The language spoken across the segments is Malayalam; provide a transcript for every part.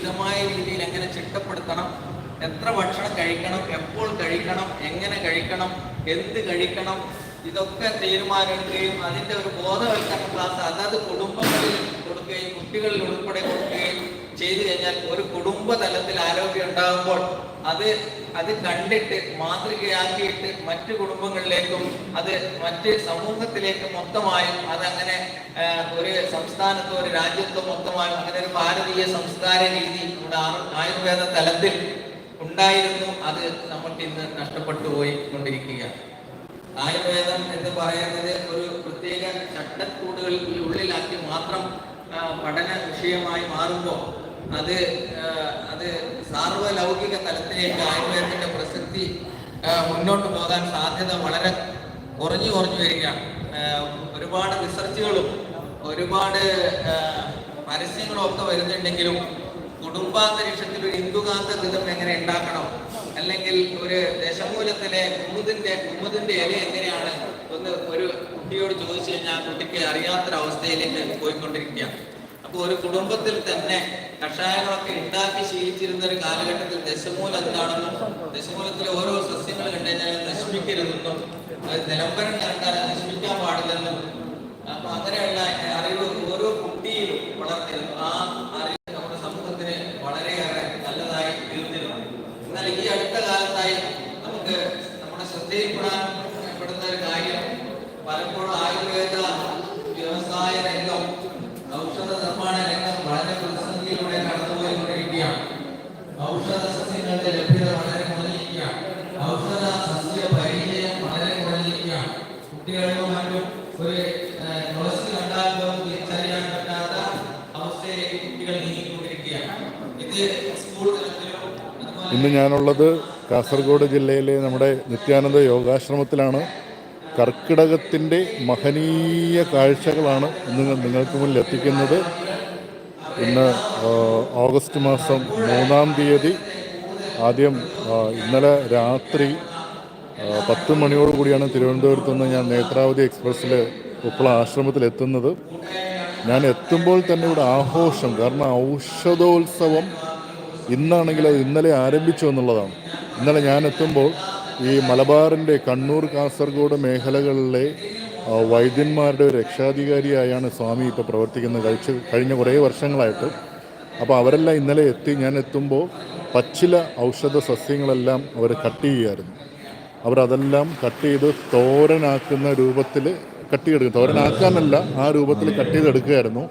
മിതമായ രീതിയിൽ എങ്ങനെ ചിട്ടപ്പെടുത്തണം? എത്ര ഭക്ഷണം കഴിക്കണം? എപ്പോൾ കഴിക്കണം? എങ്ങനെ കഴിക്കണം? എന്ത് കഴിക്കണം? ഇതൊക്കെ തീരുമാനമെടുക്കുകയും അതിന്റെ ഒരു ബോധവൽക്കരണ ക്ലാസ് അതത് കുടുംബങ്ങളിൽ കൊടുക്കുകയും കുട്ടികളിൽ ഉൾപ്പെടെ കൊടുക്കുകയും ചെയ്തു കഴിഞ്ഞാൽ ഒരു കുടുംബ തലത്തിൽ ആരോഗ്യം ഉണ്ടാകുമ്പോൾ അത് അത് കണ്ടിട്ട് മാതൃകയാക്കിയിട്ട് മറ്റു കുടുംബങ്ങളിലേക്കും അത് മറ്റ് സമൂഹത്തിലേക്കും മൊത്തമായും അതങ്ങനെ ഒരു സംസ്ഥാനത്തോ ഒരു രാജ്യത്തോ മൊത്തമായും അങ്ങനെ ഒരു ഭാരതീയ സംസ്കാര രീതി നമ്മുടെ ആയുർവേദ തലത്തിൽ ഉണ്ടായിരുന്നു. അത് നമുക്ക് ഇന്ന് നഷ്ടപ്പെട്ടു പോയി കൊണ്ടിരിക്കുകയാണ്. ആയുർവേദം എന്ന് പറയുന്നത് ഒരു പ്രത്യേക ചട്ടക്കൂടുകളിൽ ഉള്ളിലാക്കി മാത്രം പഠന വിഷയമായി മാറുമ്പോൾ അത് അത് സാർവലൗകിക തലത്തിലേക്ക് ആയുർവേദത്തിന്റെ പ്രസക്തി മുന്നോട്ട് പോകാൻ സാധ്യത വളരെ കുറഞ്ഞു കുറഞ്ഞു വരികയാണ്. ഒരുപാട് റിസർച്ചുകളും ഒരുപാട് പരസ്യങ്ങളും ഒക്കെ വരുന്നുണ്ടെങ്കിലും കുടുംബാന്തരീക്ഷത്തിൽ ഒരു ഹിന്ദുകാന്ത ഘൃതം എങ്ങനെ ഉണ്ടാക്കണം? അല്ലെങ്കിൽ ഒരു ദശമൂലത്തിലെ കുമുദിന്റെ കുമുദിന്റെ ഇല എങ്ങനെയാണ്? ഒന്ന് ഒരു കുട്ടിയോട് ചോദിച്ചു കഴിഞ്ഞാൽ കുട്ടിക്ക് അറിയാത്തൊരവസ്ഥയിലേക്ക് പോയിക്കൊണ്ടിരിക്കുകയാണ്. അപ്പൊ ഒരു കുടുംബത്തിൽ തന്നെ കഷായങ്ങളൊക്കെ ഉണ്ടാക്കി ശീലിച്ചിരുന്ന ഒരു കാലഘട്ടത്തിൽ ദശമൂലം എന്താണെന്നും ദശമൂലത്തിലെ ഓരോ സസ്യങ്ങൾ കണ്ടുകഴിഞ്ഞാൽ നശിപ്പിക്കരുതെന്നും അത് നിലംബരം കണ്ടാൽ നശിപ്പിക്കാൻ പാടില്ലെന്നും. അപ്പൊ അങ്ങനെയുള്ള അറിവ് ഓരോ കുട്ടിയിലും വളർത്തിയിരുന്നു ആ അറിവ് നമ്മുടെ സമൂഹത്തിന് വളരെയേറെ നല്ലതായി തീർന്നിരുന്നു. എന്നാൽ ഈ അടുത്ത കാലത്തായി നമുക്ക് നമ്മുടെ ശ്രദ്ധയിൽപ്പെടാൻ പെടുന്ന ഒരു കാര്യം പലപ്പോഴും ആയുർവേദ വ്യവസായ രംഗം ഔഷധ നിർമ്മാണ രംഗം വളരെ പ്രതിസന്ധിയിലൂടെ കടന്നുപോയിക്കൊണ്ടിരിക്കുകയാണ് ഔഷധ സസ്യങ്ങളുടെ ലഭ്യത വളരെ കുറഞ്ഞിരിക്കുകയാണ്. ഔഷധ സസ്യ പരിചയം വളരെ കുറഞ്ഞിരിക്കുകയാണ്. കുട്ടികൾക്കും മറ്റും ഒരു തുളസി കണ്ടാൽ പോലും തിരിച്ചറിയാൻ പറ്റാത്ത അവസ്ഥയിലേക്ക് കുട്ടികൾ നീങ്ങിക്കൊണ്ടിരിക്കുകയാണ്. ഇത് സ്കൂൾ തലത്തിലോ ഇന്ന് ഞാനുള്ളത് കാസർഗോഡ് ജില്ലയിലെ നമ്മുടെ നിത്യാനന്ദ യോഗാശ്രമത്തിലാണ്. കർക്കിടകത്തിന്റെ മഹനീയ കാഴ്ചകളാണ് ഇന്ന് നിങ്ങൾക്ക് മുന്നിൽ എത്തിക്കുന്നത്. ഇന്ന് ഓഗസ്റ്റ് മാസം മൂന്നാം തീയതി ആദ്യം ഇന്നലെ രാത്രി പത്ത് മണിയോട് കൂടിയാണ് തിരുവനന്തപുരത്ത് നിന്ന് ഞാൻ നേത്രാവതി എക്സ്പ്രസ്സിൽ ഉപ്പള ആശ്രമത്തിൽ എത്തുന്നത് ഞാൻ എത്തുമ്പോൾ തന്നെ ഇവിടെ ആഘോഷം കാരണം ഔഷധോത്സവം ഇന്നാണെങ്കിൽ അത് ഇന്നലെ ആരംഭിച്ചു എന്നുള്ളതാണ്. ഇന്നലെ ഞാൻ എത്തുമ്പോൾ ഈ മലബാറിന്റെ കണ്ണൂർ കാസർഗോഡ് മേഖലകളിലെ വൈദ്യന്മാരുടെ രക്ഷാധികാരിയായാണ് സ്വാമി ഇപ്പോൾ പ്രവർത്തിക്കുന്നത്. കഴിച്ച് കഴിഞ്ഞ കുറേ വർഷങ്ങളായിട്ട് അപ്പോൾ അവരെല്ലാം ഇന്നലെ എത്തി ഞാൻ എത്തുമ്പോൾ പച്ചില ഔഷധ സസ്യങ്ങളെല്ലാം അവർ കട്ട് ചെയ്യുമായിരുന്നു അവരതെല്ലാം കട്ട് ചെയ്ത് തോരനാക്കുന്ന രൂപത്തിൽ കട്ട് ചെയ്തെടുക്കും. തോരനാക്കാനല്ല ആ രൂപത്തിൽ കട്ട് ചെയ്തെടുക്കുകയായിരുന്നു.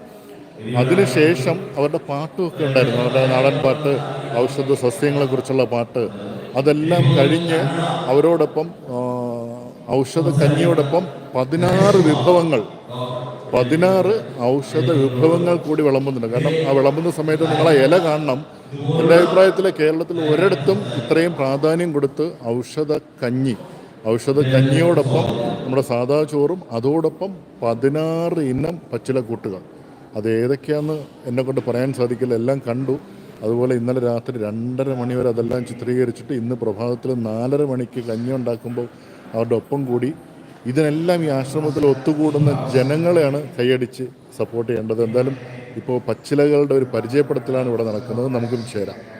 അതിനുശേഷം അവരുടെ പാട്ടുമൊക്കെ ഉണ്ടായിരുന്നു. അവരുടെ നാടൻ പാട്ട് ഔഷധ സസ്യങ്ങളെക്കുറിച്ചുള്ള പാട്ട് അതെല്ലാം കഴിഞ്ഞ് അവരോടൊപ്പം ഔഷധ കഞ്ഞിയോടൊപ്പം പതിനാറ് വിഭവങ്ങൾ പതിനാറ് ഔഷധ വിഭവങ്ങൾ കൂടി വിളമ്പുന്നുണ്ട്. കാരണം ആ വിളമ്പുന്ന സമയത്ത് നിങ്ങൾ ഇല കാണണം. എന്റെ അഭിപ്രായത്തിൽ കേരളത്തിൽ ഒരിടത്തും ഇത്രയും പ്രാധാന്യം കൊടുത്ത് ഔഷധ കഞ്ഞി ഔഷധ കഞ്ഞിയോടൊപ്പം നമ്മുടെ സാധാ ചോറും അതോടൊപ്പം പതിനാറ് ഇനം പച്ചിലക്കൂട്ടുകൾ. അത് ഏതൊക്കെയാണെന്ന് എന്നെ കൊണ്ട് പറയാൻ സാധിക്കില്ല. എല്ലാം കണ്ടു. അതുപോലെ ഇന്നലെ രാത്രി രണ്ടര മണി വരെ അതെല്ലാം ചിത്രീകരിച്ചിട്ട് ഇന്ന് പ്രഭാതത്തിൽ നാലര മണിക്ക് കഞ്ഞി ഉണ്ടാക്കുമ്പോൾ അവരുടെ ഒപ്പം കൂടി ഇതിനെല്ലാം ഈ ആശ്രമത്തിൽ ഒത്തുകൂടുന്ന ജനങ്ങളെയാണ് കൈയടിച്ച് സപ്പോർട്ട് ചെയ്യേണ്ടത്. എന്തായാലും ഇപ്പോൾ പച്ചിലകളുടെ ഒരു പരിചയപ്പെടുത്തലാണ് ഇവിടെ നടക്കുന്നത്. നമുക്കും ചേരാം.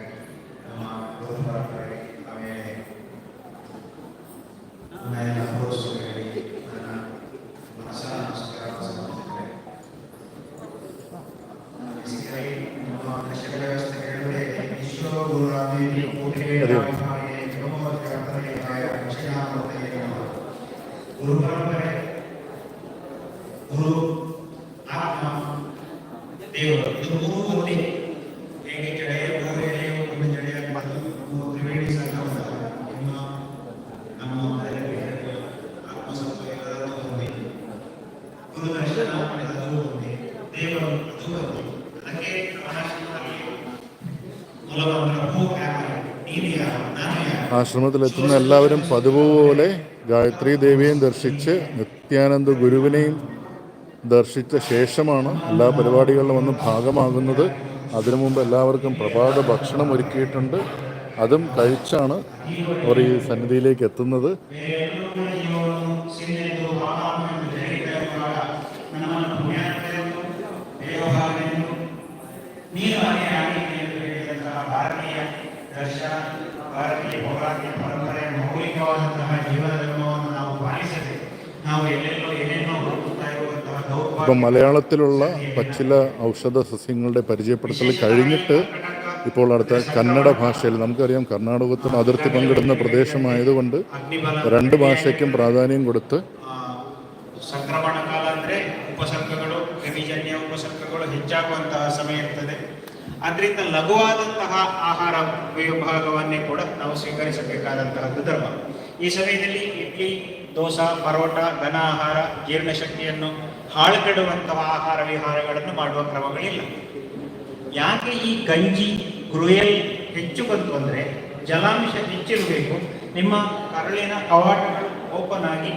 ಮೂಲವನ್ನು ಪ್ರಭು ಯಾರು ನೀನು ಯಾರು ನಾನು ಯಾರು ആശ്രമത്തിലെത്തുന്ന എല്ലാവരും പതിവ് പോലെ ഗായത്രി ദേവിയെയും ദർശിച്ച് നിത്യാനന്ദ ഗുരുവിനെയും ദർശിച്ച ശേഷമാണ് എല്ലാ പരിപാടികളിലും വന്ന് ഭാഗമാകുന്നത് അതിനു മുമ്പ് എല്ലാവർക്കും പ്രഭാത ഭക്ഷണം ഒരുക്കിയിട്ടുണ്ട് അതും കഴിച്ചാണ് അവർ ഈ സന്നിധിയിലേക്ക് എത്തുന്നത് ನೀನು ಅದೇ ಆಗಿ ಭಾರತೀಯ ದರ್ಶನ ಭಾರತೀಯ ಪೌರಾಣಿಕ ಪರಂಪರೆಯ ಮೌಲಿಕವಾದಂತಹ ಜೀವನ ಧರ್ಮವನ್ನು ನಾವು ಪಾಲಿಸದೆ ನಾವು ಎಲ್ಲೆಲ್ಲೋ ಏನೇನೋ ಹುಡುಕುತ್ತಾ ಇರುವಂತಹ ഇപ്പം ದೌರ್ಭಾಗ್ಯ മലയാളത്തിലുള്ള പച്ചില ഔഷധ സസ്യങ്ങളുടെ പരിചയപ്പെടുത്തൽ കഴിഞ്ഞിട്ട് ഇപ്പോൾ അടുത്ത കന്നഡ ഭാഷയിൽ നമുക്കറിയാം കർണാടകത്തിന് അതിർത്തി പങ്കിടുന്ന പ്രദേശമായതുകൊണ്ട് ಅಗ್ನಿಬಲ രണ്ട് ഭാഷയ്ക്കും പ്രാധാന്യം കൊടുത്ത് ಆ, ಅದರಿಂದ ಲಘುವಾದಂತಹ ಆಹಾರ ವಿಭಾಗವನ್ನೇ ಕೂಡ ನಾವು ಸ್ವೀಕರಿಸಬೇಕಾದಂತಹದ್ದು ಧರ್ಮ ಈ ಸಮಯದಲ್ಲಿ ಇಡ್ಲಿ, ದೋಸೆ, ಪರೋಟ, ಘನ ಆಹಾರ ಜೀರ್ಣಶಕ್ತಿಯನ್ನು ಹಾಳುಗೆಡುವಂತಹ ಆಹಾರ ವಿಹಾರಗಳನ್ನು ಮಾಡುವ ಕ್ರಮಗಳಿಲ್ಲ. ಯಾಕೆ ಈ ಗಂಜಿ ಗ್ರುಯಲ್ ಹೆಚ್ಚು ಬಂತು ಅಂದರೆ ಜಲಾಂಶ ಹೆಚ್ಚಿರಬೇಕು, ನಿಮ್ಮ ಕರಳಿನ ಕವಾಟಗಳು ಓಪನ್ ಆಗಿ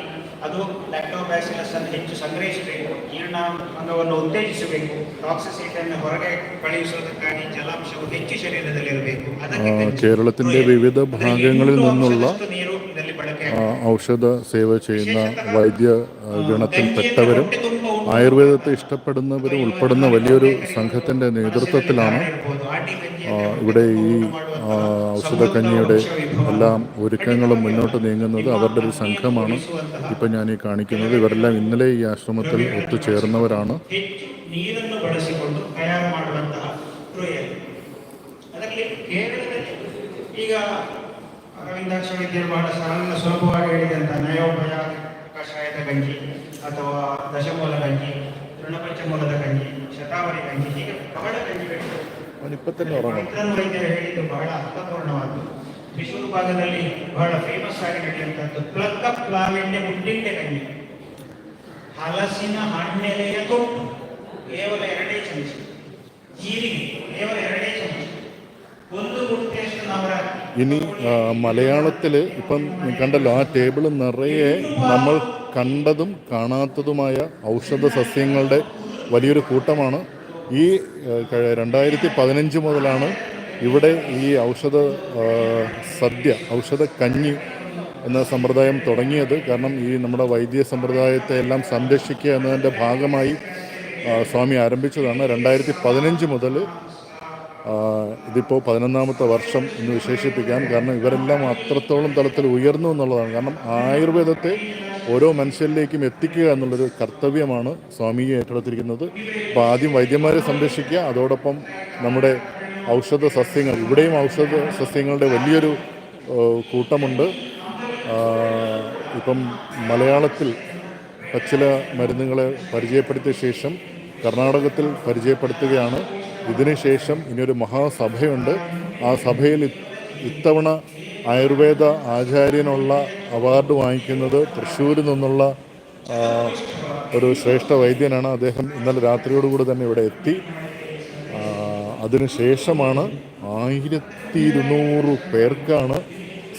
ಅದು ಲ್ಯಾಕ್ಟೋಬ್ಯಾಸಿಲಸ್ ಅನ್ನು ಹೆಚ್ಚು ಸಂಗ್ರಹಿಸಬೇಕು ಜೀರ್ಣ ಅಂಗವನ್ನು ಉತ್ತೇಜಿಸಬೇಕು ಟಾಕ್ಸಿಸಿಟಿ ಅನ್ನು ಹೊರಗೆ ಕಳುಹಿಸುವುದಕ್ಕಾಗಿ ಜಲಾಂಶವು ಹೆಚ್ಚು ಶರೀರದಲ್ಲಿ ಇರಬೇಕು ಅದಕ್ಕೆ ആ, ಗಂಜಿ. കേരളത്തിന്റെ ಗ್ರುಯಲ್. വിവിധ ಅದರಲ್ಲಿ ഭാഗങ്ങളിൽ ಇನ್ನೂರು നിന്നുള്ള ಅಂಶದಷ್ಟು ನೀರು ಇದರಲ್ಲಿ ಬಳಕೆ ആ, ಔಷಧ ಸೇವ ചെയ്യുന്ന വൈദ്യ ആ, ഗണത്തിൽപ്പെട്ടവരും ಹೊಟ್ಟೆ ತುಂಬ ಉಂಡು ആയുർവേദത്തെ ഇഷ്ടപ്പെടുന്നവരും ഉൾപ്പെടുന്ന വലിയൊരു സംഘത്തിന്റെ നേതൃത്വത്തിലാണ് ಇರ್ಬೋದು. ಆಟಿ ಗಂಜಿ ആ, ഇവിടെ ഈ ആ, ഔഷധക്കഞ്ഞിയുടെ എല്ലാം ഒരുക്കങ്ങളും മുന്നോട്ട് നീങ്ങുന്നത് അവരുടെ ഒരു സംഘമാണ് ഇപ്പം ഞാൻ ഈ കാണിക്കുന്നത് ഇവരെല്ലാം ഇന്നലെ ഈ ആശ്രമത്തിൽ ഒത്തുചേർന്നവരാണ് ಹೆಚ್ಚು ನೀರನ್ನು ಬಳಸಿಕೊಂಡು ತಯಾರು ಮಾಡುವಂತಹ ಕ್ರಿಯೆ ಅದರಲ್ಲಿ ಕೇರಳದಲ್ಲಿ ಈಗ ಅರವಿಂದಾಕ್ಷ ವೈದ್ಯರು ಬಹಳ ಸರಳ ಸುಲಭವಾಗಿ ಹೇಳಿದಂತಹ ನಯೋಪಯ ಕಷಾಯದ ಗಂಜಿ ಅಥವಾ ದಶಮೂಲ ಗಂಜಿ ತೃಣಪಂಚಮೂಲದ ಗಂಜಿ ಶತಾವರಿ ಗಂಜಿ ಹೀಗೆ ಬಹಳ ಗಂಜಿಗಳಿವೆ ഇപ്പം തന്നെ ഉറങ്ങണം ಪವಿತ್ರನ್ ವೈದ್ಯರು ಹೇಳಿದ್ದು ಬಹಳ ಅರ್ಥಪೂರ್ಣವಾದ್ದು ಮೈಸೂರು ಭಾಗದಲ್ಲಿ ಬಹಳ ಫೇಮಸ್ ಆಗಿ ನಡೆಯುವಂತಹದ್ದು ಪ್ಲಕ್ ಅಪ್ ಪ್ಲಾವೆಂಡೆ ಮುಡ್ಡಿಂಡೆ ಗಂಜಿ ಹಲಸಿನ ಹಣ್ಣೆಲೆಯ ತೊಟ್ಟು ಕೇವಲ ಎರಡೇ ಚಮಚ ಜೀರಿಗೆ ಕೇವಲ ಎರಡೇ ಚಮಚ ಒಂದು ಗುಂಟೆಯಷ್ಟು ನವರಾತ್ರಿ ഇനി ആ, മലയാളത്തിൽ ഇപ്പം നീ കണ്ടല്ലോ ആ ടേബിൾ നിറയെ നമ്മൾ കണ്ടതും കാണാത്തതുമായ ഔഷധ സസ്യങ്ങളുടെ വലിയൊരു കൂട്ടമാണ്. ഈ രണ്ടായിരത്തി പതിനഞ്ച് മുതലാണ് ഇവിടെ ഈ ഔഷധ സദ്യ ഔഷധ കഞ്ഞി എന്ന സമ്പ്രദായം തുടങ്ങിയത്. കാരണം ഈ നമ്മുടെ വൈദ്യ സമ്പ്രദായത്തെ എല്ലാം സംരക്ഷിക്കുക എന്നതിന്റെ ഭാഗമായി സ്വാമി ആരംഭിച്ചതാണ്. രണ്ടായിരത്തി പതിനഞ്ച് മുതൽ ഇതിപ്പോൾ പതിനൊന്നാമത്തെ വർഷം എന്ന് വിശേഷിപ്പിക്കാൻ കാരണം ഇവരെല്ലാം അത്രത്തോളം തലത്തിൽ ഉയർന്നു എന്നുള്ളതാണ്. കാരണം ആയുർവേദത്തെ ഓരോ മനുഷ്യരിലേക്കും എത്തിക്കുക എന്നുള്ളൊരു കർത്തവ്യമാണ് സ്വാമിയെ ഏറ്റെടുത്തിരിക്കുന്നത്. അപ്പോൾ ആദ്യം വൈദ്യന്മാരെ സംരക്ഷിക്കുക അതോടൊപ്പം നമ്മുടെ ഔഷധ സസ്യങ്ങൾ ഇവിടെയും ഔഷധ സസ്യങ്ങളുടെ വലിയൊരു കൂട്ടമുണ്ട്. ഇപ്പം മലയാളത്തിൽ പച്ചില മരുന്നുകളെ പരിചയപ്പെടുത്തിയ ശേഷം കർണാടകത്തിൽ പരിചയപ്പെടുത്തുകയാണ്. ഇതിനുശേഷം ഇനിയൊരു മഹാസഭയുണ്ട്. ആ സഭയിൽ ഇത്തവണ ആയുർവേദ ആചാര്യനുള്ള അവാർഡ് വാങ്ങിക്കുന്നത് തൃശ്ശൂരിൽ നിന്നുള്ള ഒരു ശ്രേഷ്ഠ വൈദ്യനാണ്. അദ്ദേഹം ഇന്നലെ രാത്രിയോടുകൂടി തന്നെ ഇവിടെ എത്തി. അതിനുശേഷമാണ് ആയിരത്തി ഇരുന്നൂറ് പേർക്കാണ്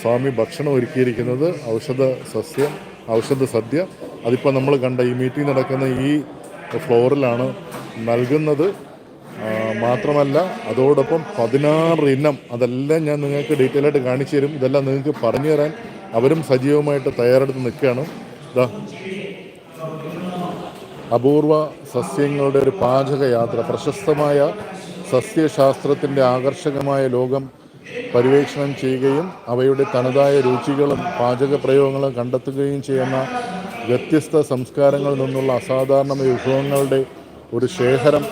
സ്വാമി ഭക്ഷണം ഒരുക്കിയിരിക്കുന്നത്. ഔഷധ സസ്യം ഔഷധ സദ്യ. അതിപ്പോൾ നമ്മൾ കണ്ട ഈ മീറ്റിംഗ് നടക്കുന്ന ഈ ഫ്ലോറിലാണ് നൽകുന്നത്. മാത്രമല്ല അതോടൊപ്പം പതിനാറ് ഇനം അതെല്ലാം ഞാൻ നിങ്ങൾക്ക് ഡീറ്റെയിൽ ആയിട്ട് കാണിച്ചു തരും. ഇതെല്ലാം നിങ്ങൾക്ക് പറഞ്ഞു തരാൻ അവരും സജീവമായിട്ട് തയ്യാറെടുത്ത് നിൽക്കുകയാണ്. ഇതാ അപൂർവ സസ്യങ്ങളുടെ ഒരു പാചക യാത്ര പ്രശസ്തമായ സസ്യശാസ്ത്രത്തിന്റെ ആകർഷകമായ ലോകം പര്യവേക്ഷണം ചെയ്യുകയും അവയുടെ തനതായ രുചികളും പാചക പ്രയോഗങ്ങളും കണ്ടെത്തുകയും ചെയ്യുന്ന വ്യത്യസ്ത സംസ്കാരങ്ങളിൽ നിന്നുള്ള അസാധാരണ വിഭവങ്ങളുടെ ഒരു ശേഖരം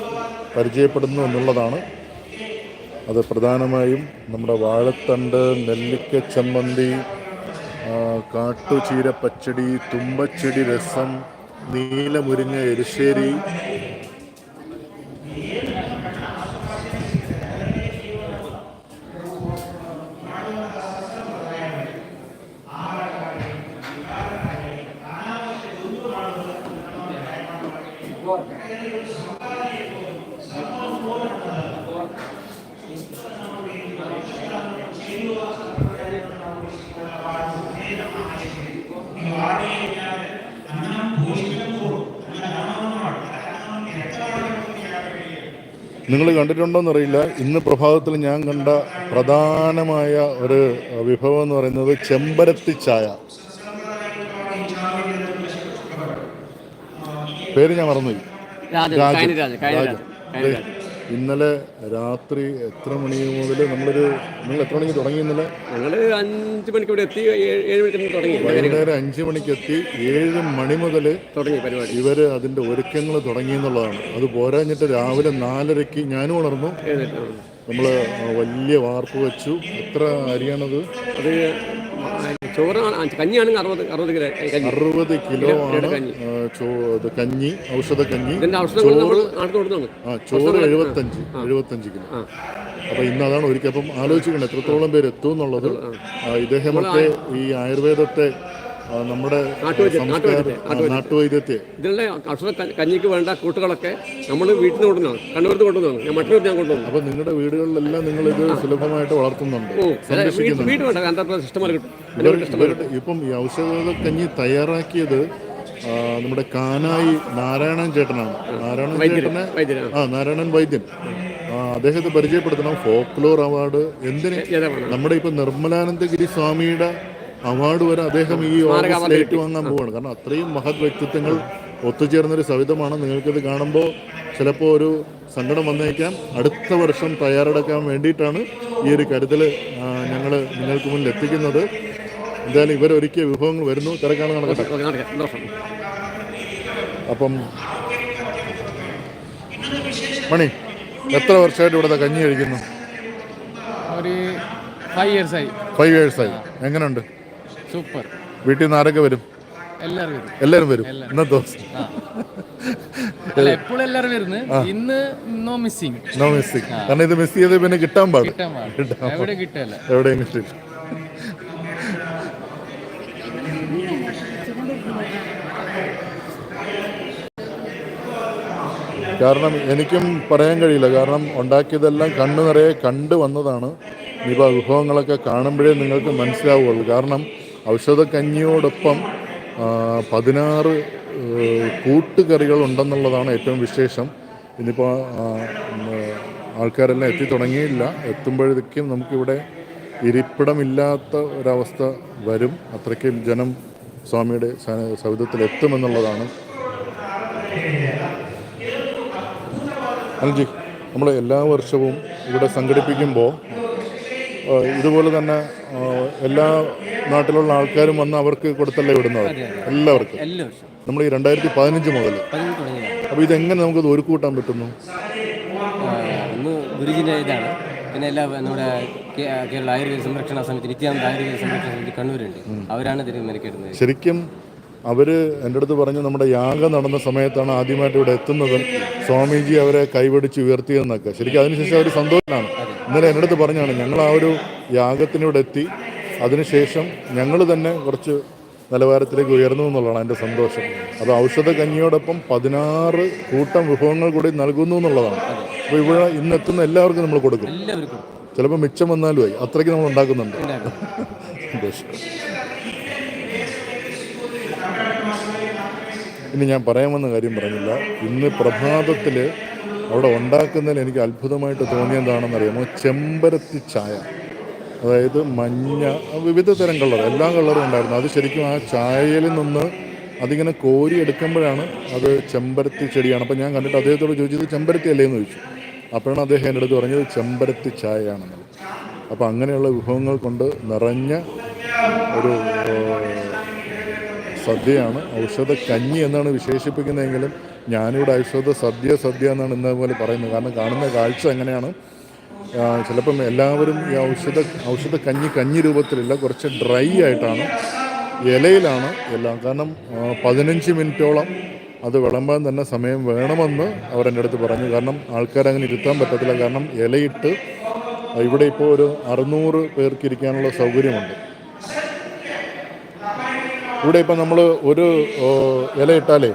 പരിചയപ്പെടുന്നു എന്നുള്ളതാണ്. അത് പ്രധാനമായും നമ്മുടെ വാഴത്തണ്ട് നെല്ലിക്ക ചമ്മന്തി കാട്ടുചീര പച്ചടി തുമ്പച്ചെടി രസം നീലമുരിങ്ങ എരിശ്ശേരി. നിങ്ങൾ കണ്ടിട്ടുണ്ടോയെന്നറിയില്ല ഇന്ന് പ്രഭാതത്തിൽ ഞാൻ കണ്ട പ്രധാനമായ ഒരു വിഭവം എന്ന് പറയുന്നത് ചെമ്പരത്തി ചായ. പേര് ഞാൻ മറന്നുപോയി. രാജൻ. ഇന്നലെ രാത്രി എത്ര മണി മുതൽ നമ്മളൊരു നിങ്ങൾ എത്ര മണിക്ക് തുടങ്ങി ഇന്നലെ? ഞങ്ങൾ അഞ്ച് മണിക്ക് ഇവിടെ എത്തി ഏഴ് മണിക്ക് തുടങ്ങി. വൈകുന്നേരം അഞ്ച് മണിക്ക് എത്തി ഏഴ് മണി മുതൽ തുടങ്ങി പരിപാടി. ഇവർ അതിന്റെ ഒരുക്കങ്ങൾ തുടങ്ങി എന്നുള്ളതാണ്. അത് പോരാഞ്ഞിട്ട് രാവിലെ നാലരയ്ക്ക് ഞാനും ഉണർന്നു. നമ്മൾ വലിയ വാർപ്പ് വെച്ചു. എത്ര അരിയാണത്? അത് ചോറ് കഞ്ഞിയാണെങ്കിൽ അറുപത് അറുപത് കിലോ കഞ്ഞി. അറുപത് കിലോ ആണ് കഞ്ഞി. ഔഷധ കഞ്ഞി. ഇതിന്റെ ഔഷധങ്ങൾ നമ്മൾ നാട്ടിൽ കൊടുത്താണ് ആ ചോറ് എഴുപത്തഞ്ച് എഴുപത്തഞ്ച് കിലോ. അപ്പൊ ഇന്ന് അതാണ് ഒരിക്കൽ അപ്പം ആലോചിക്കണം എത്രത്തോളം പേര് എത്തും എന്നുള്ളത് ഇദ്ദേഹത്തെ ഇദ്ദേഹമൊക്കെ ഈ ആയുർവേദത്തെ നമ്മുടെ നാട്ടുവൈദ്യത്തെ. ഇതിലെ കർഷക കഞ്ഞിക്ക് വേണ്ട കൂട്ടുകളൊക്കെ നമ്മൾ വീട്ടിൽ നിന്ന് കൊണ്ടുവന്നാണ് കണ്ണൂരിൽ കൊണ്ടുവന്നാണ് ഞാൻ മറ്റൊരു ഞാൻ കൊണ്ടുവന്നു. അപ്പൊ നിങ്ങളുടെ വീടുകളിലെല്ലാം നിങ്ങൾ ഇത് സുലഭമായിട്ട് വളർത്തുന്നുണ്ട്. വീട് വേണ്ട അന്തർപ്രദേശ ഇഷ്ടംപോലെ കിട്ടും. ഇപ്പം ഈ ഔഷധ കഞ്ഞി തയ്യാറാക്കിയത് നമ്മുടെ കാനായി നാരായണൻ ചേട്ടനാണ്. നാരായണൻ ചേട്ടനെ ആ. നാരായണൻ വൈദ്യൻ. അദ്ദേഹത്തെ പരിചയപ്പെടുത്തണം. Folklore award. എന്തിന്? നമ്മുടെ ഇപ്പൊ നിർമ്മലാനന്ദഗിരി സ്വാമിയുടെ അവാർഡ് വരെ അദ്ദേഹം ഈ ഓഫീസിൽ വാങ്ങാൻ പോവാണ്. കാരണം അത്രയും മഹത് വ്യക്തിത്വങ്ങൾ ഒത്തുചേർന്നൊരു സവിധമാണ് നിങ്ങൾക്കിത് കാണുമ്പോൾ ചിലപ്പോൾ ഒരു സങ്കടം വന്നേക്കാം. അടുത്ത വർഷം തയ്യാറെടുക്കാൻ വേണ്ടിയിട്ടാണ് ഈ ഒരു കരുതൽ ഞങ്ങൾ നിങ്ങൾക്ക് മുന്നിൽ എത്തിക്കുന്നത്. എന്തായാലും ഇവരൊരുക്കിയ വിഭവങ്ങൾ വരുന്നു. തിരക്കാണ് നടക്കട്ടെ. അപ്പം മണി എത്ര വർഷമായിട്ട് ഇവിടുത്തെ കഞ്ഞി കഴിക്കുന്നു? ഒരു ഫൈവ് ഇയേഴ്സായി ഫൈവ് ഇയേഴ്സായി എങ്ങനെയുണ്ട് സൂപ്പർ. വീട്ടിൽ നിന്ന് ആരൊക്കെ വരും? എല്ലാരും വരും. ഇന്നത്തെ ദിവസം? എപ്പോഴും എല്ലാവരും ഇന്ന് നോ മിസ്സിങ് നോ മിസ്സിങ് കാരണം ഇത് മിസ് ചെയ്ത് പിന്നെ കിട്ടാൻ പാടില്ല എവിടെ കിട്ടല്ല എവിടെയും കിട്ടില്ല. കാരണം എനിക്കും പറയാൻ കഴിയില്ല. കാരണം ഉണ്ടാക്കിയതെല്ലാം കണ്ണു നിറയെ കണ്ടു വന്നതാണ്. ഇനിയിപ്പോൾ ആ വിഭവങ്ങളൊക്കെ കാണുമ്പോഴേ നിങ്ങൾക്ക് മനസ്സിലാവുകയുള്ളൂ കാരണം ഔഷധക്കഞ്ഞിയോടൊപ്പം പതിനാറ് കൂട്ടുകറികൾ ഉണ്ടെന്നുള്ളതാണ് ഏറ്റവും വിശേഷം. ഇനിയിപ്പോൾ ആൾക്കാരെല്ലാം എത്തി തുടങ്ങിയില്ല. എത്തുമ്പോഴേക്കും നമുക്കിവിടെ ഇരിപ്പിടമില്ലാത്ത ഒരവസ്ഥ വരും. അത്രയ്ക്കും ജനം സ്വാമിയുടെ എത്തുമെന്നുള്ളതാണ് അൽജി നമ്മൾ എല്ലാ വർഷവും ഇവിടെ സംഘടിപ്പിക്കുമ്പോൾ ഇതുപോലെ തന്നെ എല്ലാ നാട്ടിലുള്ള ആൾക്കാരും വന്ന് അവർക്ക് കൊടുത്തല്ലേ വിടുന്നത്? എല്ലാവർക്കും. നമ്മൾ ഈ രണ്ടായിരത്തി പതിനഞ്ച് മുതൽ. അപ്പൊ അപ്പോൾ ഇതെങ്ങനെ നമുക്കത് ഒരു കൂട്ടാൻ പറ്റുന്നു ഒന്ന് ഗുരുജിന്റെ ഇതാണ്. പിന്നെ എല്ലാ നമ്മുടെ കേരള ആയുർവേദ സംരക്ഷണ സമിതി നിത്യാനന്ദ ആയുർവേദ സംരക്ഷണ സമിതി കണ്ണൂരുണ്ട്. അവരാണ് ഇതിന് മെനക്കെടുന്നത്. ശരിക്കും അവർ എന്റെ അടുത്ത് പറഞ്ഞു നമ്മുടെ യാഗം നടന്ന സമയത്താണ് ആദ്യമായിട്ട് ഇവിടെ എത്തുന്നത്. സ്വാമിജി അവരെ കൈപിടിച്ച് ഉയർത്തിയെന്നൊക്കെ. ശരിക്കും അതിനുശേഷം അവർ സന്തോഷമാണ് ഇന്നലെ എന്റെ അടുത്ത് പറഞ്ഞാണ് ഞങ്ങൾ ആ ഒരു യാഗത്തിനോട് എത്തി അതിനുശേഷം ഞങ്ങൾ തന്നെ കുറച്ച് നിലവാരത്തിലേക്ക് ഉയർന്നു എന്നുള്ളതാണ് എന്റെ സന്തോഷം. അത് ഔഷധ കഞ്ഞിയോടൊപ്പം പതിനാറ് കൂട്ടം വിഭവങ്ങൾ കൂടി നൽകുന്നു എന്നുള്ളതാണ്. അപ്പോൾ ഇവിടെ ഇന്ന് എത്തുന്ന എല്ലാവർക്കും നമ്മൾ കൊടുക്കും. ചിലപ്പോൾ മിച്ചം വന്നാലും ആയി. അത്രയ്ക്ക് നമ്മൾ ഉണ്ടാക്കുന്നുണ്ട്. ഇനി ഞാൻ പറയാൻ വന്ന കാര്യം പറഞ്ഞില്ല. ഇന്ന് പ്രഭാതത്തിൽ അവിടെ ഉണ്ടാക്കുന്നതിൽ എനിക്ക് അത്ഭുതമായിട്ട് തോന്നിയതാണെന്ന് അറിയാമോ ചെമ്പരത്തി ചായ. അതായത് മഞ്ഞ വിവിധ തരം കളർ എല്ലാ കളറും ഉണ്ടായിരുന്നു. അത് ശരിക്കും ആ ചായയിൽ നിന്ന് അതിങ്ങനെ കോരി എടുക്കുമ്പോഴാണ് അത് ചെമ്പരത്തി ചെടിയാണ്. അപ്പം ഞാൻ കണ്ടിട്ട് അദ്ദേഹത്തോട് ചോദിച്ചത് ചെമ്പരത്തി അല്ലേ? എന്ന് ചോദിച്ചു. അപ്പോഴാണ് അദ്ദേഹം എന്റെ അടുത്ത് പറഞ്ഞത് ചെമ്പരത്തി ചായയാണെന്നുള്ളത് അപ്പോൾ അങ്ങനെയുള്ള വിഭവങ്ങൾ കൊണ്ട് നിറഞ്ഞ ഒരു സദ്യയാണ്. ഔഷധ കഞ്ഞി എന്നാണ് വിശേഷിപ്പിക്കുന്നതെങ്കിലും ഞാനിവിടെ ഔഷധ സദ്യ സദ്യ എന്നാണ് ഇന്നതുപോലെ പോലെ പറയുന്നത്. കാരണം കാണുന്ന കാഴ്ച എങ്ങനെയാണ് ചിലപ്പം എല്ലാവരും ഈ ഔഷധ ഔഷധ കഞ്ഞി കഞ്ഞി രൂപത്തിലല്ല കുറച്ച് ഡ്രൈ ആയിട്ടാണ് ഇലയിലാണ് എല്ലാം. കാരണം പതിനഞ്ച് മിനിറ്റോളം അത് വിളമ്പാൻ തന്നെ സമയം വേണമെന്ന് അവരെന്റെ അടുത്ത് പറഞ്ഞു. കാരണം ആൾക്കാരങ്ങനെ ഇരുത്താൻ പറ്റത്തില്ല. കാരണം ഇലയിട്ട് ഇവിടെ ഇപ്പോൾ ഒരു അറുന്നൂറ് പേർക്ക് ഇരിക്കാനുള്ള സൗകര്യമുണ്ട്. ഇവിടെ ഇപ്പം നമ്മൾ ഒരു ഇലയിട്ടാലേ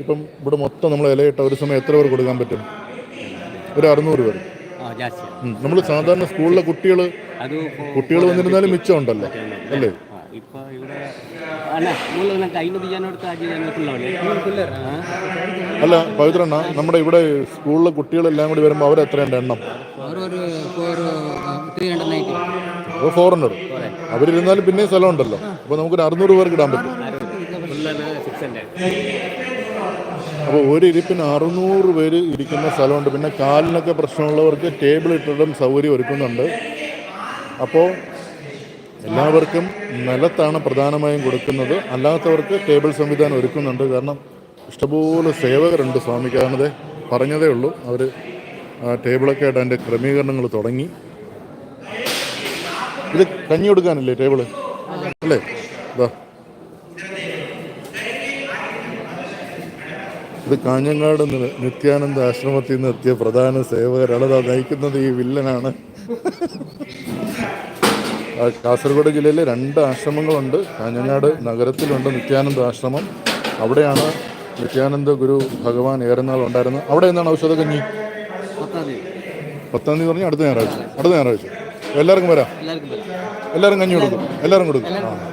ഇപ്പം ഇവിടെ മൊത്തം നമ്മൾ ഇലയിട്ട ഒരു സമയം എത്ര പേർ കൊടുക്കാൻ പറ്റും? ഒരു അറുന്നൂറ് പേർ നമ്മൾ സാധാരണ സ്കൂളിലെ കുട്ടികൾ കുട്ടികൾ വന്നിരുന്നാലും മിച്ചം ഉണ്ടല്ലോ അല്ലേ? അല്ല പവിത്രണ്ണ നമ്മുടെ ഇവിടെ സ്കൂളിലെ കുട്ടികളെല്ലാം കൂടി വരുമ്പോൾ അവരെത്രയുണ്ട് എണ്ണം? അപ്പോൾ ഫോറിനർ അവരിരുന്നാലും പിന്നെ സ്ഥലം ഉണ്ടല്ലോ അപ്പോൾ നമുക്കൊരു അറുന്നൂറ് പേർക്ക് ഇടാൻ പറ്റും. അപ്പോൾ ഒരു ഇരിപ്പിന് അറുന്നൂറ് പേര് ഇരിക്കുന്ന സ്ഥലമുണ്ട്. പിന്നെ കാലിനൊക്കെ പ്രശ്നമുള്ളവർക്ക് ടേബിൾ ഇട്ടിടും സൗകര്യം ഒരുക്കുന്നുണ്ട്. അപ്പോൾ എല്ലാവർക്കും നിലത്താണ് പ്രധാനമായും കൊടുക്കുന്നത്. അല്ലാത്തവർക്ക് ടേബിൾ സംവിധാനം ഒരുക്കുന്നുണ്ട്. കാരണം ഇഷ്ടപോലെ സേവകരുണ്ട് സ്വാമിക്കാണത് പറഞ്ഞതേ ഉള്ളൂ. അവർ ടേബിളൊക്കെ ആയിട്ട് അതിന്റെ ക്രമീകരണങ്ങൾ തുടങ്ങി. ഇത് കഞ്ഞി കൊടുക്കാനല്ലേ ടേബിൾ? അല്ലേ? ഇതാ ഇത് കാഞ്ഞങ്ങാട് നിത്യാനന്ദ ആശ്രമത്തിൽ നിന്ന് എത്തിയ പ്രധാന സേവകരാണ് അത് നയിക്കുന്നത് ഈ വില്ലനാണ്. കാസർഗോഡ് ജില്ലയിലെ രണ്ട് ആശ്രമങ്ങളുണ്ട്. കാഞ്ഞങ്ങാട് നഗരത്തിലുണ്ട് നിത്യാനന്ദ ആശ്രമം. അവിടെയാണ് നിത്യാനന്ദ ഗുരു ഭഗവാൻ ഏറെ നാൾ ഉണ്ടായിരുന്നത്. അവിടെ എന്താണ് ഔഷധ കഞ്ഞി? പത്താം തീയതി. പറഞ്ഞാൽ അടുത്ത ഞായറാഴ്ച. അടുത്ത ഞായറാഴ്ച. എല്ലാവർക്കും വരാം. എല്ലാവരും കഞ്ഞി കൊടുക്കും. എല്ലാവരും കൊടുക്കും. ആ.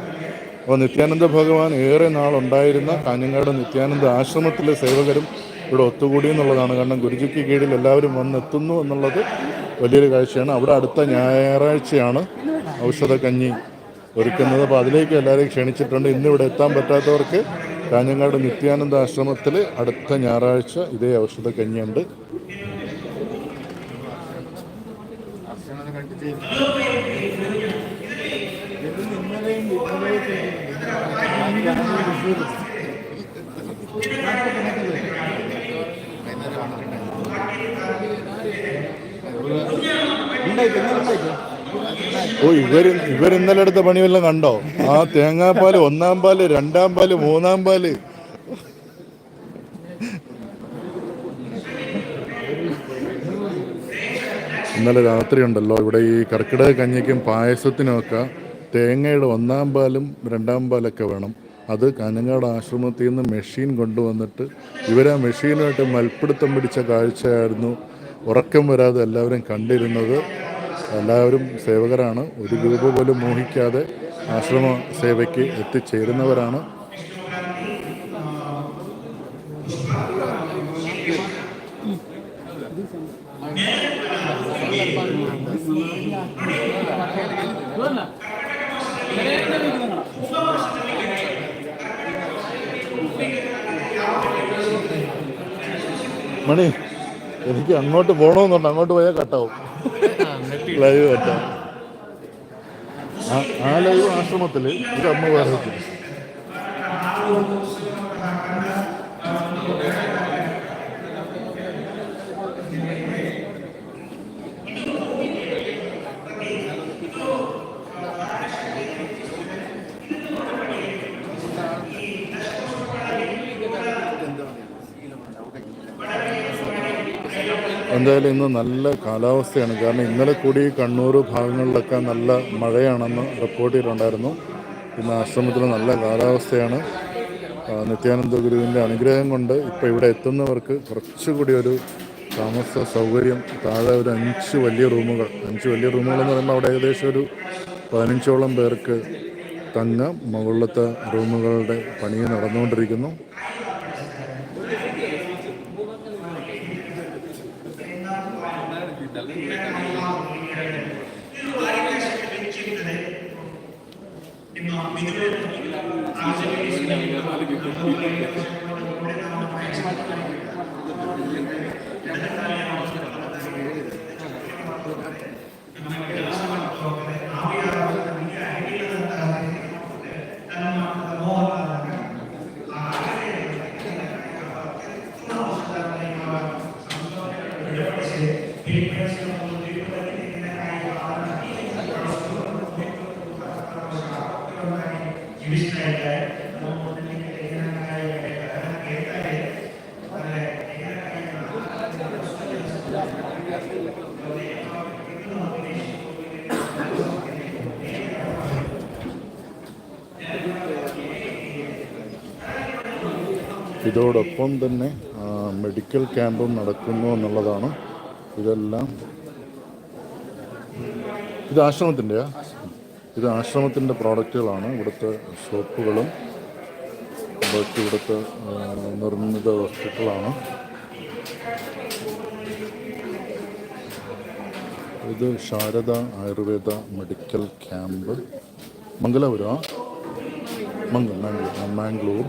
അപ്പോൾ നിത്യാനന്ദ ഭഗവാൻ ഏറെ നാളുണ്ടായിരുന്ന കാഞ്ഞങ്ങാട് നിത്യാനന്ദ ആശ്രമത്തിലെ സേവകരും ഇവിടെ ഒത്തുകൂടി എന്നുള്ളതാണ്. കാരണം ഗുരുജിക്ക് കീഴിൽ എല്ലാവരും വന്നെത്തുന്നു എന്നുള്ളത് വലിയൊരു കാഴ്ചയാണ്. അവിടെ അടുത്ത ഞായറാഴ്ചയാണ് ഔഷധ കഞ്ഞി ഒരുക്കുന്നത്. അപ്പോൾ അതിലേക്ക് എല്ലാവരെയും ക്ഷണിച്ചിട്ടുണ്ട്. ഇന്നിവിടെ എത്താൻ പറ്റാത്തവർക്ക് കാഞ്ഞങ്ങാട് നിത്യാനന്ദ ആശ്രമത്തിൽ അടുത്ത ഞായറാഴ്ച ഇതേ ഔഷധ ഓ ഇവർ ഇവരിന്നലെടുത്ത പണിയെല്ലാം കണ്ടോ? ആ തേങ്ങാപ്പാൽ ഒന്നാം പാൽ രണ്ടാം പാൽ മൂന്നാം പാൽ. ഇന്നലെ രാത്രി ഉണ്ടല്ലോ. ഇവിടെ ഈ കർക്കിടക കഞ്ഞിക്കും പായസത്തിനുമൊക്കെ തേങ്ങയുടെ ഒന്നാം പാലും രണ്ടാം പാലൊക്കെ വേണം. അത് കനങ്ങാട് ആശ്രമത്തിൽ നിന്ന് മെഷീൻ കൊണ്ടുവന്നിട്ട് ഇവരാ മെഷീനുമായിട്ട് മൽപ്പിടുത്തം പിടിച്ച കാഴ്ചയായിരുന്നു. ഉറക്കം വരാതെ എല്ലാവരും കണ്ടിരുന്നത്. എല്ലാവരും സേവകരാണ്. ഒരു രൂപ പോലും മോഹിക്കാതെ ആശ്രമ സേവയ്ക്ക് എത്തിച്ചേരുന്നവരാണ്. മണി എനിക്ക് അങ്ങോട്ട് പോകണമെന്നുണ്ട് അങ്ങോട്ട് പോയാൽ കട്ടാവും. ലൈവ് കട്ടാവും ആ- ലൈവ് ആശ്രമത്തിൽ ഇത് അമ്മ വേറെ എന്തായാലും ഇന്ന് നല്ല കാലാവസ്ഥയാണ്. കാരണം ഇന്നലെ കൂടി കണ്ണൂർ ഭാഗങ്ങളിലൊക്കെ നല്ല മഴയാണെന്ന് റിപ്പോർട്ട് ചെയ്തിട്ടുണ്ടായിരുന്നു. ഇന്ന് ആശ്രമത്തിൽ നല്ല കാലാവസ്ഥയാണ്. നിത്യാനന്ദ ഗുരുവിന്റെ അനുഗ്രഹം കൊണ്ട് ഇപ്പോൾ ഇവിടെ എത്തുന്നവർക്ക് കുറച്ചുകൂടി ഒരു താമസ സൗകര്യം താഴെ ഒരു അഞ്ച് വലിയ റൂമുകൾ. അഞ്ച് വലിയ റൂമുകൾ എന്ന് പറയുമ്പോൾ അവിടെ ഏകദേശം ഒരു പതിനഞ്ചോളം പേർക്ക് തങ്ങ മുകളിലത്തെ റൂമുകളുടെ പണി നടന്നുകൊണ്ടിരിക്കുന്നു. ഇതോടൊപ്പം തന്നെ മെഡിക്കൽ ക്യാമ്പും നടക്കുന്നു എന്നുള്ളതാണ് ഇതെല്ലാം. ഇത് ആശ്രമത്തിന്റെയാ? ഇത് ആശ്രമത്തിന്റെ പ്രോഡക്റ്റുകളാണ് ഇവിടുത്തെ ഷോപ്പുകളും ബാക്കി ഇവിടുത്തെ നിർമ്മിത വസ്തുക്കളാണ്. ഇത് ശാരദ ആയുർവേദ മെഡിക്കൽ ക്യാമ്പ് മംഗലാപുരം. മംഗ മാംഗ്ലൂർ.